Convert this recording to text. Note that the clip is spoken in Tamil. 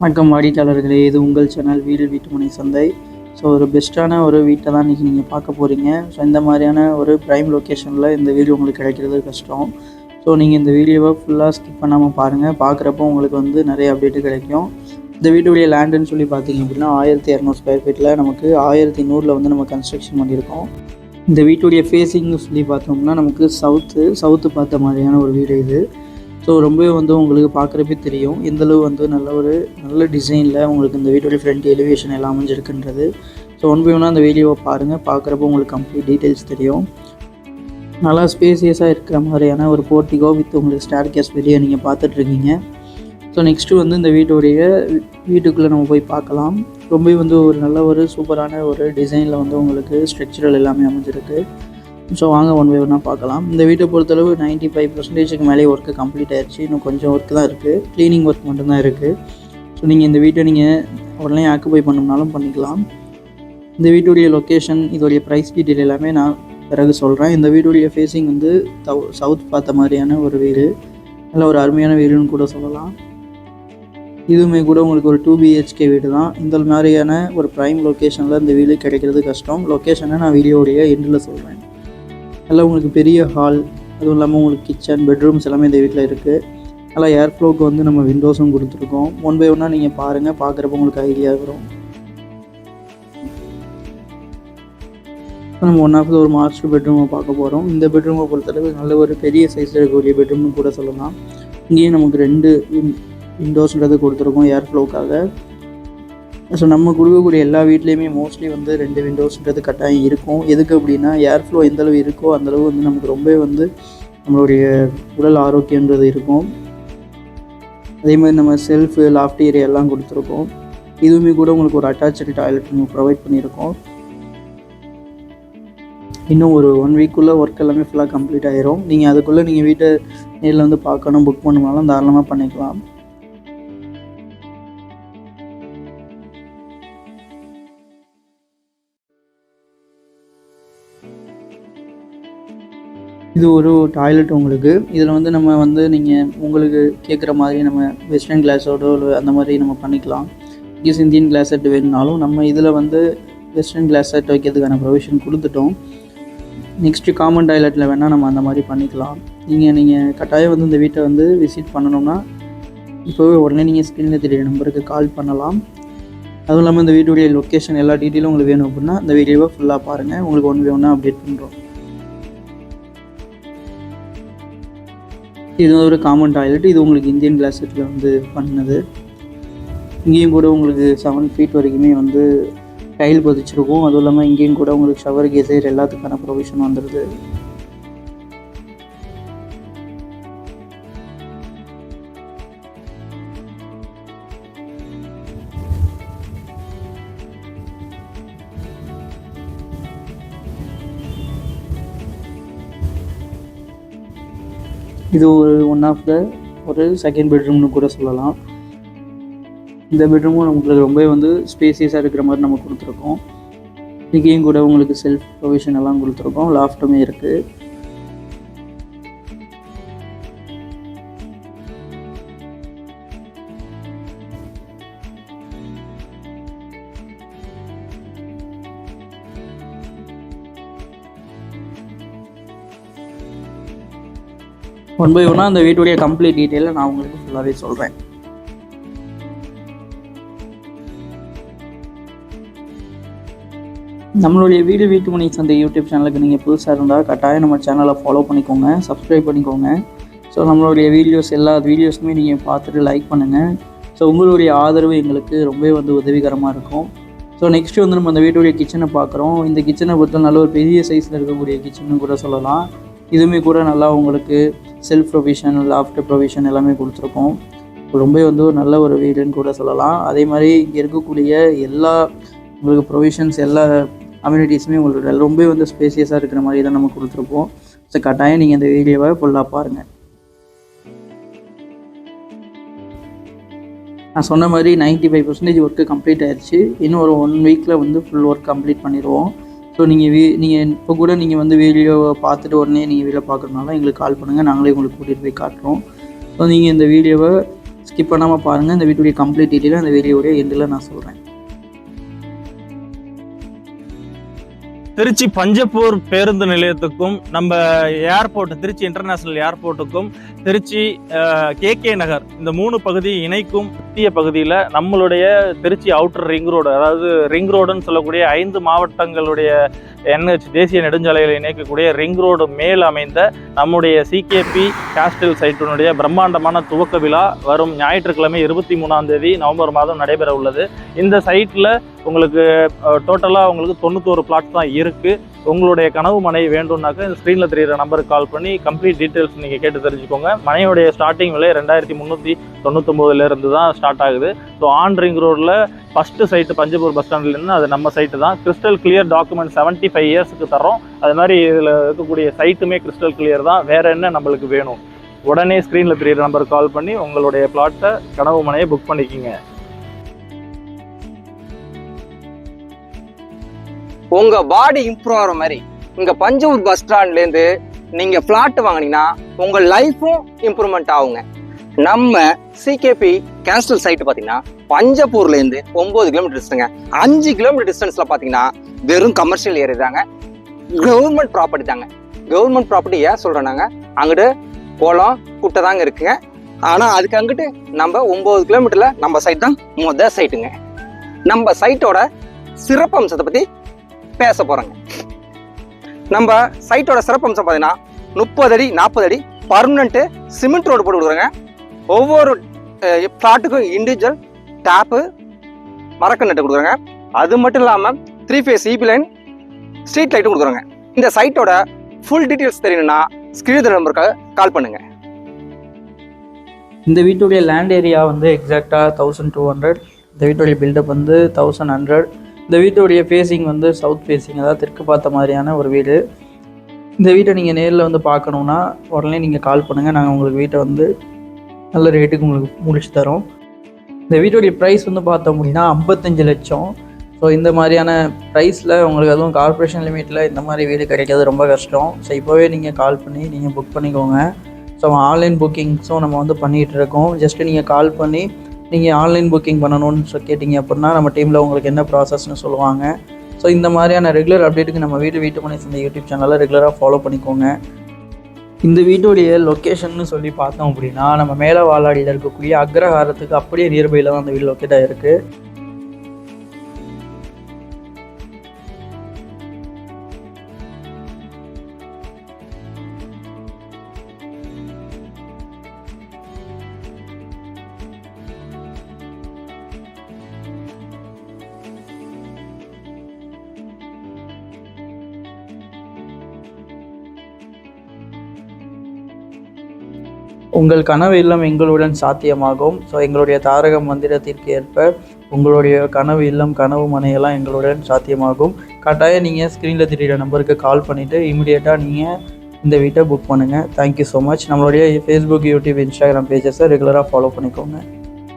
வணக்கம் வாடிக்கையாளர்களே. இது உங்கள் சேனல் வீடு வீட்டுமனை சந்தை. ஸோ ஒரு பெஸ்ட்டான ஒரு வீட்டை தான் இன்றைக்கி நீங்கள் பார்க்க போகிறீங்க ஸோ இந்த மாதிரியான ஒரு ப்ரைம் லொக்கேஷனில் இந்த வீடியோ உங்களுக்கு கிடைக்கிறது கஷ்டம். ஸோ நீங்கள் இந்த வீடியோவை ஃபுல்லாக ஸ்கிப் பண்ணாமல் பாருங்கள் பார்க்குறப்போ உங்களுக்கு வந்து நிறைய அப்டேட்டு கிடைக்கும். இந்த வீட்டுடைய லேண்டுன்னு சொல்லி பார்த்தீங்க அப்படின்னா ஆயிரத்தி இரநூறு ஸ்கொயர் ஃபீட்டில் நமக்கு ஆயிரத்தி நூறில் வந்து நம்ம கன்ஸ்ட்ரக்ஷன் பண்ணியிருக்கோம். இந்த வீட்டுடைய ஃபேஸிங்னு சொல்லி பார்த்தோம்னா நமக்கு சவுத்து சவுத்து பார்த்த மாதிரியான ஒரு வீடு இது. ஸோ ரொம்பவே வந்து உங்களுக்கு பார்க்குறப்பே தெரியும். எந்தளவு வந்து நல்ல ஒரு நல்ல டிசைனில் உங்களுக்கு இந்த வீட்டோடைய ஃப்ரண்ட் எலிவேஷன் எல்லாம் அமைஞ்சிருக்குன்றது. ஸோ ஒன் பை ஒன்னாக அந்த வீடியோவை பாருங்கள் பார்க்குறப்போ உங்களுக்கு கம்ப்ளீட் டீட்டெயில்ஸ் தெரியும். நல்லா ஸ்பேசியஸாக இருக்கிற மாதிரியான ஒரு போர்ட்டிகோ வித் உங்களுக்கு ஸ்டார் கேஸ் வெளியே நீங்கள் பார்த்துட்ருக்கீங்க. ஸோ நெக்ஸ்ட்டு வந்து இந்த வீட்டுடைய வீட்டுக்குள்ளே நம்ம போய் பார்க்கலாம். ரொம்பவே வந்து ஒரு நல்ல ஒரு சூப்பரான ஒரு டிசைனில் வந்து உங்களுக்கு ஸ்ட்ரக்சரல் எல்லாமே அமைஞ்சிருக்கு. ஸோ வாங்க ஒன் பை ஒன்னாக பார்க்கலாம். இந்த வீட்டை பொறுத்தளவு நைன்ட்டி ஃபைவ் பர்சன்டேஜுக்கு மேலே ஒர்க்கு கம்ப்ளீட் ஆயிடுச்சு இன்னும் கொஞ்சம் ஒர்க்கு தான் இருக்குது க்ளீனிங் ஒர்க் மட்டும்தான் இருக்குது ஸோ நீங்கள் இந்த வீட்டை நீங்கள் உடனே ஆக்குபை பண்ணணும்னாலும் பண்ணிக்கலாம். இந்த வீட்டுடைய லொக்கேஷன் இதோடைய ப்ரைஸ் டீட்டெயில் எல்லாமே நான் பிறகு சொல்கிறேன் இந்த வீட்டுடைய ஃபேஸிங் வந்து தவ் சவுத் பார்த்த மாதிரியான ஒரு வீடு. நல்ல ஒரு அருமையான வீடுன்னு கூட சொல்லலாம். இதுவுமே கூட உங்களுக்கு ஒரு டூ பிஹெச்கே வீடு தான் இந்த மாதிரியான ஒரு ப்ரைம் லொக்கேஷனில் இந்த வீடு கிடைக்கிறது கஷ்டம். லொக்கேஷனை நான் வீடியோடைய எண்டில் சொல்கிறேன் நல்லா உங்களுக்கு பெரிய ஹால் அதுவும் இல்லாமல் உங்களுக்கு கிச்சன் பெட்ரூம்ஸ் எல்லாமே இந்த வீட்டில் இருக்குது நல்லா ஏர் ஃப்ளோக்கு வந்து நம்ம விண்டோஸும் கொடுத்துருக்கோம். ஒன் பை ஒன்னாக நீங்கள் பாருங்கள் பார்க்குறப்ப உங்களுக்கு ஐடியா வரும். நம்ம ஒன் ஆஃப் ஒரு மாஸ்டர் பெட்ரூமை பார்க்க போகிறோம் இந்த பெட்ரூமை பொறுத்தளவு நல்ல ஒரு பெரிய சைஸில் இருக்கக்கூடிய பெட்ரூம்னு கூட சொல்லலாம். இங்கேயும் நமக்கு ரெண்டு விண்டோஸ்ன்றது கொடுத்துருக்கோம் ஏர் ஃப்ளோக்காக ஸோ நம்ம கொடுக்கக்கூடிய எல்லா வீட்லேயுமே மோஸ்ட்லி வந்து ரெண்டு விண்டோஸ்ன்றது கட்டாயம் இருக்கும். எதுக்கு அப்படின்னா ஏர் ஃப்ளோ எந்தளவு இருக்கோ அந்தளவு வந்து நமக்கு ரொம்பவே வந்து நம்மளுடைய உடல் ஆரோக்கியன்றது இருக்கும். அதே மாதிரி நம்ம செல்ஃபு லாஃப்ட் ஏரியா எல்லாம் கொடுத்துருக்கோம். இதுவுமே கூட உங்களுக்கு ஒரு அட்டாச்சு டாய்லெட் நம்ம ப்ரொவைட் பண்ணியிருக்கோம். இன்னும் ஒரு ஒன் வீக்குள்ளே ஒர்க் எல்லாமே ஃபுல்லாக கம்ப்ளீட் ஆயிரும். நீங்கள் அதுக்குள்ளே நீங்கள் வீட்டை நேரில் வந்து பார்க்கணும் புக் பண்ணுனாலும் தாராளமாக பண்ணிக்கலாம். இது ஒரு டாய்லெட் உங்களுக்கு. இதில் வந்து நம்ம வந்து நீங்கள் உங்களுக்கு கேட்குற மாதிரி நம்ம வெஸ்டர்ன் கிளாஸோட அந்த மாதிரி நம்ம பண்ணிக்கலாம். இங்கிஸ் இந்தியன் கிளாஸ் செட் வேணுனாலும் நம்ம இதில் வந்து வெஸ்டர்ன் கிளாஸ் செட் வைக்கிறதுக்கான ப்ரொவிஷன் கொடுத்துட்டோம். நெக்ஸ்ட்டு காமன் டாய்லெட்டில் வேணால் நம்ம அந்த மாதிரி பண்ணிக்கலாம். நீங்கள் நீங்கள் கட்டாயம் வந்து இந்த வீட்டை வந்து விசிட் பண்ணணும்னா இப்போவே உடனே நீங்கள் ஸ்க்ரீனில் தெரிய நம்பருக்கு கால் பண்ணலாம். அதுவும் இல்லாமல் இந்த வீட்டுடைய லொக்கேஷன் எல்லா டீட்டெயிலும் உங்களுக்கு வேணும் அப்படின்னா இந்த வீடியோவை ஃபுல்லாக பாருங்கள் உங்களுக்கு ஒன் ஒன்றா அப்டேட் பண்ணுறோம் இது ஒரு காமன் டாய்லெட் இது உங்களுக்கு இந்தியன் கிளாஸ் செட்டில் வந்து பண்ணது. இங்கேயும் கூட உங்களுக்கு செவன் ஃபீட் வரைக்குமே வந்து டைல் பதிச்சிருக்கும். அதுவும் இல்லாமல் இங்கேயும் கூட உங்களுக்கு ஷவர் கேசர் எல்லாத்துக்கான ப்ரொவிஷன் வந்துடுது இது ஒரு ஒன் ஆஃப் த ஒரு செகண்ட் பெட்ரூம்னு கூட சொல்லலாம். இந்த பெட்ரூமும் நமக்கு ரொம்பவே வந்து ஸ்பேசியஸாக இருக்கிற மாதிரி நம்ம கொடுத்துருக்கோம். இங்கேயும் கூட உங்களுக்கு செல்ஃப் ப்ரொவிஷன் எல்லாம் கொடுத்துருக்கோம். லாஃப்ட்டுமே இருக்குது ஒன் பை ஒன்னாக அந்த வீட்டுடைய கம்ப்ளீட் டீட்டெயிலை நான் உங்களுக்கு ஃபுல்லாகவே சொல்கிறேன் நம்மளுடைய வீடு வீட்டு மணி சந்தை யூடியூப் சேனலுக்கு நீங்கள் புதுசாக இருந்தால் கட்டாயம் நம்ம சேனலை ஃபாலோ பண்ணிக்கோங்க சப்ஸ்கிரைப் பண்ணிக்கோங்க. ஸோ நம்மளுடைய வீடியோஸ் எல்லா வீடியோஸுமே நீங்கள் பார்த்துட்டு லைக் பண்ணுங்கள் ஸோ உங்களுடைய ஆதரவு எங்களுக்கு ரொம்பவே வந்து உதவிகரமாக இருக்கும். ஸோ நெக்ஸ்ட்டு வந்து நம்ம அந்த வீட்டுடைய கிச்சனை பார்க்குறோம். இந்த கிச்சனை பொறுத்த நல்ல ஒரு பெரிய சைஸில் இருக்கக்கூடிய கிச்சன்னு கூட சொல்லலாம். இதுவுமே கூட நல்லா உங்களுக்கு செல்ஃப் ப்ரொவிஷன் லாஃப்ட் ப்ரொவிஷன் எல்லாமே கொடுத்துருக்கோம். ரொம்ப வந்து ஒரு நல்ல ஒரு வீடுன்னு கூட சொல்லலாம். அதே மாதிரி இங்கே இருக்கக்கூடிய எல்லா உங்களுக்கு ப்ரொவிஷன்ஸ் எல்லா அம்யூனிட்டிஸுமே உங்களுக்கு ரொம்ப வந்து ஸ்பேசியஸாக இருக்கிற மாதிரி தான் நம்ம கொடுத்துருப்போம் ஸோ கட்டாயம் நீங்கள் இந்த வீடியோவை ஃபுல்லாக பாருங்கள் நான் சொன்ன மாதிரி ninety five percentage work complete ஆயிடுச்சு. இன்னும் ஒரு ஒன் வீக்கில் வந்து ஃபுல் ஒர்க் கம்ப்ளீட் பண்ணிடுவோம். ஸோ நீங்கள் வீ நீங்கள் இப்போ கூட நீங்கள் வந்து வீடியோவை பார்த்துட்டு உடனே நீங்கள் வீடியோ பார்க்குறதுனால எங்களுக்கு கால் பண்ணுங்கள் நாங்களே உங்களுக்கு கூட்டிகிட்டு போய் காட்டுறோம். ஸோ நீங்கள் இந்த வீடியோவை ஸ்கிப் பண்ணாமல் பாருங்கள் இந்த வீட்டுடைய கம்ப்ளீட் டீட்டெயிலாக இந்த வீடியோடைய எண்டில் நான் சொல்கிறேன் திருச்சி பஞ்சப்பூர் பேருந்து நிலையத்துக்கும் நம்ம ஏர்போர்ட் திருச்சி இன்டர்நேஷனல் ஏர்போர்ட்டுக்கும் திருச்சி கே கே நகர் இந்த மூணு பகுதி இணைக்கும் மத்திய பகுதியில் நம்மளுடைய திருச்சி அவுட்டர் ரிங் ரோடு அதாவது ரிங் ரோடுன்னு சொல்லக்கூடிய ஐந்து மாவட்டங்களுடைய என்ஹெச் தேசிய நெடுஞ்சாலைகளை இணைக்கக்கூடிய ரிங் ரோடு மேல் அமைந்த நம்முடைய சிகேபி கேஸ்டல் சைட்டினுடைய பிரம்மாண்டமான துவக்க விழா வரும் ஞாயிற்றுக்கிழமை இருபத்தி மூணாம் தேதி நவம்பர் மாதம் நடைபெற உள்ளது இந்த சைட்டில் உங்களுக்கு டோட்டலாக உங்களுக்கு தொண்ணூத்தோரு பிளாட்ஸ் தான் இருக்குது உங்களுடைய கனவு மனை வேண்டும்னாக்க இந்த ஸ்க்ரீனில் தெரிகிற நம்பருக்கு கால் பண்ணி கம்ப்ளீட் டீட்டெயில்ஸ் நீங்கள் கேட்டு தெரிஞ்சுக்கோங்க. மனையுடைய ஸ்டார்டிங் விலை ரெண்டாயிரத்தி முந்நூற்றி தொண்ணூத்தொம்போதுலேருந்து தான் ஸ்டார்ட் ஆகுது. ஸோ ஆன் ரிங் ரோடில் ஃபஸ்ட்டு சைட்டு பஞ்சபூர் பஸ் ஸ்டாண்ட்லேருந்து அது நம்ம சைட்டு தான். Crystal clear document seventy five இயர்ஸுக்கு தரோம் அது மாதிரி இதில் இருக்கக்கூடிய சைட்டுமே கிறிஸ்டல் கிளியர் தான். வேறு என்ன நம்மளுக்கு வேணும்? உடனே ஸ்க்ரீனில் தெரியிற நம்பருக்கு கால் பண்ணி உங்களுடைய பிளாட்டை கனவு மனையை புக் பண்ணிக்கிங்க. உங்க பாடி இம்ப்ரூவ் ஆகிற மாதிரி இங்க பஞ்சவூர் பஸ் ஸ்டாண்ட்லேருந்து நீங்க பிளாட் வாங்குனீங்கன்னா உங்க லைஃபும் இம்ப்ரூவ்மெண்ட் ஆகுங்க. நம்ம சிகேபி கேஸ்டல் சைட் பாத்தீங்கன்னா பஞ்சப்பூர்ல இருந்து ஒன்பது கிலோமீட்டர் டிஸ்டன்ஸ்ங்க அஞ்சு கிலோமீட்டர் டிஸ்டன்ஸ்ல பாத்தீங்கன்னா வெறும் கமர்ஷியல் ஏரியா தாங்க. கவர்மெண்ட் ப்ராப்பர்ட்டி தாங்க. கவர்மெண்ட் ப்ராப்பர்ட்டி ஏன் சொல்றேன்னாங்க அங்கிட்டு குளம் குட்டை தாங்க இருக்குங்க. ஆனா அதுக்கு அங்கிட்டு நம்ம ஒன்பது கிலோமீட்டர்ல நம்ம சைட் தான் முத சைட்டுங்க நம்ம சைட்டோட சிறப்பம்சத்தை பத்தி பேச போகிறோங்க நம்ம சைட்டோட சிறப்பம்சம் பார்த்தீங்கன்னா முப்பது அடி நாற்பது அடி பர்மனண்ட்டு சிமெண்ட் ரோடு போட்டு கொடுக்குறோங்க. ஒவ்வொரு ஃப்ளாட்டுக்கும் இண்டிவிஜுவல் டேப்பு மரக்கல் நட்டு கொடுக்குறோங்க. அது மட்டும் இல்லாமல் three phase EB line street லைட்டும் கொடுக்குறோங்க. இந்த சைட்டோட ஃபுல் டீட்டெயில்ஸ் தெரியணும்னா ஸ்கிரீன் நம்பருக்கு கால் பண்ணுங்கள் இந்த வீட்டுடைய லேண்ட் ஏரியா வந்து எக்ஸாக்டாக தௌசண்ட் டூ ஹண்ட்ரட் இந்த வீட்டுடைய பில்டப் வந்து தௌசண்ட் ஹண்ட்ரட் இந்த வீட்டுடைய ஃபேஸிங் வந்து சவுத் ஃபேஸிங் அதாவது தெற்கு பார்த்த மாதிரியான ஒரு வீடு. இந்த வீட்டை நீங்கள் நேரில் வந்து பார்க்கணுன்னா உடனே நீங்கள் கால் பண்ணுங்கள் நாங்கள் உங்களுக்கு வீட்டை வந்து நல்ல ரேட்டுக்கு உங்களுக்கு முடிச்சு தரோம். இந்த வீட்டுடைய ப்ரைஸ் வந்து பார்த்தோம் அப்படின்னா ஐம்பத்தஞ்சு லட்சம். ஸோ இந்த மாதிரியான ப்ரைஸில் உங்களுக்கு அதுவும் கார்ப்பரேஷன் லிமிட்டில் இந்த மாதிரி வீடு கிடைக்கிறது ரொம்ப கஷ்டம். ஸோ இப்போவே நீங்கள் கால் பண்ணி நீங்கள் புக் பண்ணிக்கோங்க. ஸோ ஆன்லைன் புக்கிங்ஸும் நம்ம வந்து பண்ணிகிட்டு இருக்கோம். ஜஸ்ட்டு நீங்கள் கால் பண்ணி நீங்கள் ஆன்லைன் புக்கிங் பண்ணணும்னு கேட்டிங்க அப்படின்னா நம்ம டீமில் உங்களுக்கு என்ன ப்ராசஸ்னு சொல்லுவாங்க. ஸோ இந்த மாதிரியான ரெகுலர் அப்டேட்டுக்கு நம்ம வீடு வீட்டு பண்ணி இந்த யூடியூப் சேனலை ரெகுலராக ஃபாலோ பண்ணிக்கோங்க. இந்த வீட்டுடைய லொக்கேஷன்னு சொல்லி பார்த்தோம் அப்படின்னா நம்ம மேலே வாழாடியில் இருக்கக்கூடிய அக்ரஹாரத்துக்கு அப்படியே நியர்பையில் தான் அந்த வீடு லொக்கேட் ஆகிருக்கு உங்கள் கனவு இல்லம் எங்களுடன் சாத்தியமாகும். ஸோ எங்களுடைய தாரக மந்திரத்திற்கு ஏற்ப உங்களுடைய கனவு இல்லம் கனவு மனையெல்லாம் எங்களுடன் சாத்தியமாகும். கட்டாயம் நீங்கள் ஸ்க்ரீனில் தெரியிற நம்பருக்கு கால் பண்ணிவிட்டு இமிடியேட்டாக நீங்கள் இந்த வீட்டை புக் பண்ணுங்கள் தேங்க்யூ ஸோ மச் நம்மளுடைய ஃபேஸ்புக் யூடியூப் இன்ஸ்டாகிராம் பேஜஸை ரெகுலராக ஃபாலோ பண்ணிக்கோங்க.